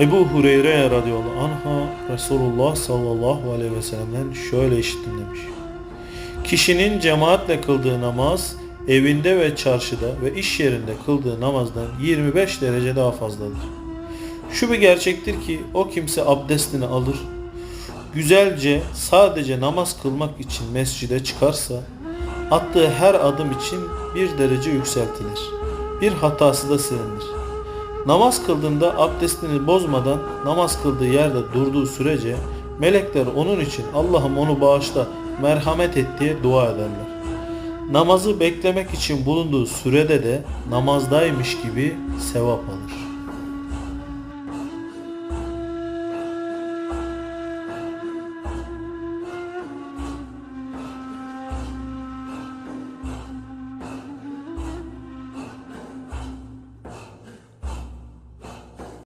Ebu Hureyre radıyallahu anha Resulullah sallallahu aleyhi ve sellem'den şöyle işittim demiş. Kişinin cemaatle kıldığı namaz evinde ve çarşıda ve iş yerinde kıldığı namazdan 25 derece daha fazladır. Şu bir gerçektir ki o kimse abdestini alır, güzelce sadece namaz kılmak için mescide çıkarsa attığı her adım için bir derece yükseltilir. Bir hatası da silinir. Namaz kıldığında abdestini bozmadan namaz kıldığı yerde durduğu sürece melekler onun için Allah'ım onu bağışla merhamet et diye dua ederler. Namazı beklemek için bulunduğu sürede de namazdaymış gibi sevap alır.